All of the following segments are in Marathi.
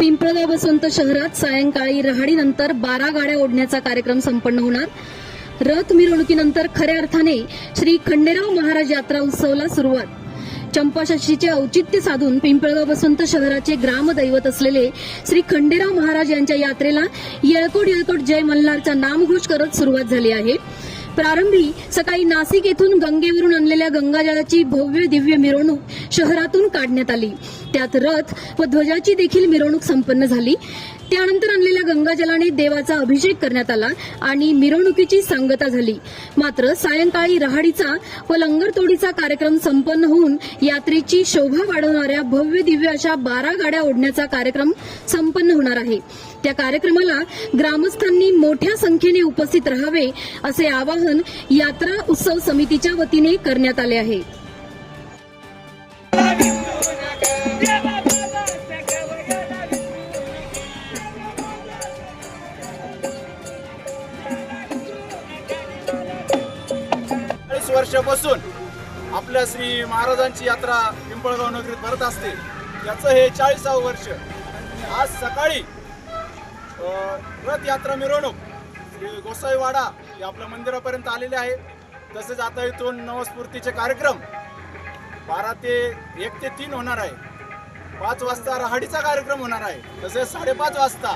पिंपळगाव बसवंत शहरात सायंकाळी रहाडीनंतर बारा गाड्या ओढण्याचा कार्यक्रम संपन्न होणार. रथ मिरवणुकीनंतर खऱ्या अर्थाने श्री खंडेराव महाराज यात्रा उत्सवाला सुरुवात. चंपाषष्ठीचे औचित्य साधून पिंपळगाव बसवंत शहराचे ग्रामदैवत असलेले श्री खंडेराव महाराज यांच्या यात्रेला येळकोट येळकोट जय मल्हारचा नामघोष करत सुरुवात झाली आहे. प्रारंभी सकाळी नाशिक येथून गंगेवरून आणलेल्या गंगाजळाची भव्य दिव्य मिरवणूक शहरातून काढण्यात आली. त्यात रथ व ध्वजाची देखील मिरवणूक संपन्न झाली. त्यानंतर आणलेल्या गंगाजलाने देवाचा अभिषेक करण्यात आला आणि मिरवणुकीची सांगता झाली. मात्र सायंकाळी रहाडीचा व लंगरतोडीचा कार्यक्रम संपन्न होऊन यात्रेची शोभा वाढवणाऱ्या भव्य दिव्य अशा बारा गाड्या ओढण्याचा कार्यक्रम संपन्न होणार आहे. त्या कार्यक्रमाला ग्रामस्थांनी मोठ्या संख्येने उपस्थित राहावे असे आवाहन यात्रा उत्सव समितीच्या वतीने करण्यात आले आहे. चाळीस वर्षापासून आपल्या श्री महाराजांची यात्रा पिंपळगाव नगरीत भरत असते. याचं हे चाळीसावं वर्ष. आज सकाळी अ, रथ यात्रा मिरवणूक गोसाईवाडा हे आपल्या मंदिरापर्यंत आलेले आहे. तसेच आता इथून नवस्फूर्तीचे कार्यक्रम बारा ते एक ते तीन होणार आहे. पाच वाजता रहाडीचा कार्यक्रम होणार आहे. तसेच साडेपाच वाजता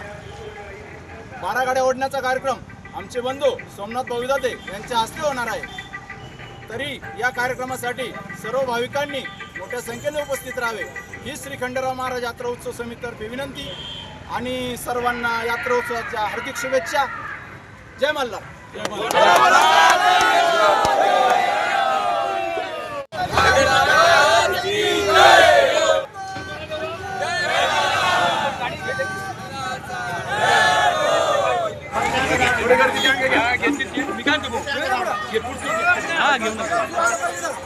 बारा गाड्या ओढण्याचा कार्यक्रम आमचे बंधू सोमनाथ भाऊदाते यांच्या हस्ते होणार आहे. तरी या कार्यक्रमासाठी सर्व भाविकांनी मोठ्या संख्येने उपस्थित राहावे. ही श्री खंडेराव महाराज यात्रा उत्सव समितीतर्फे विनंती आणि सर्वांना यात्रा उत्सवाच्या हार्दिक शुभेच्छा. जय मल्हार. मी घेऊन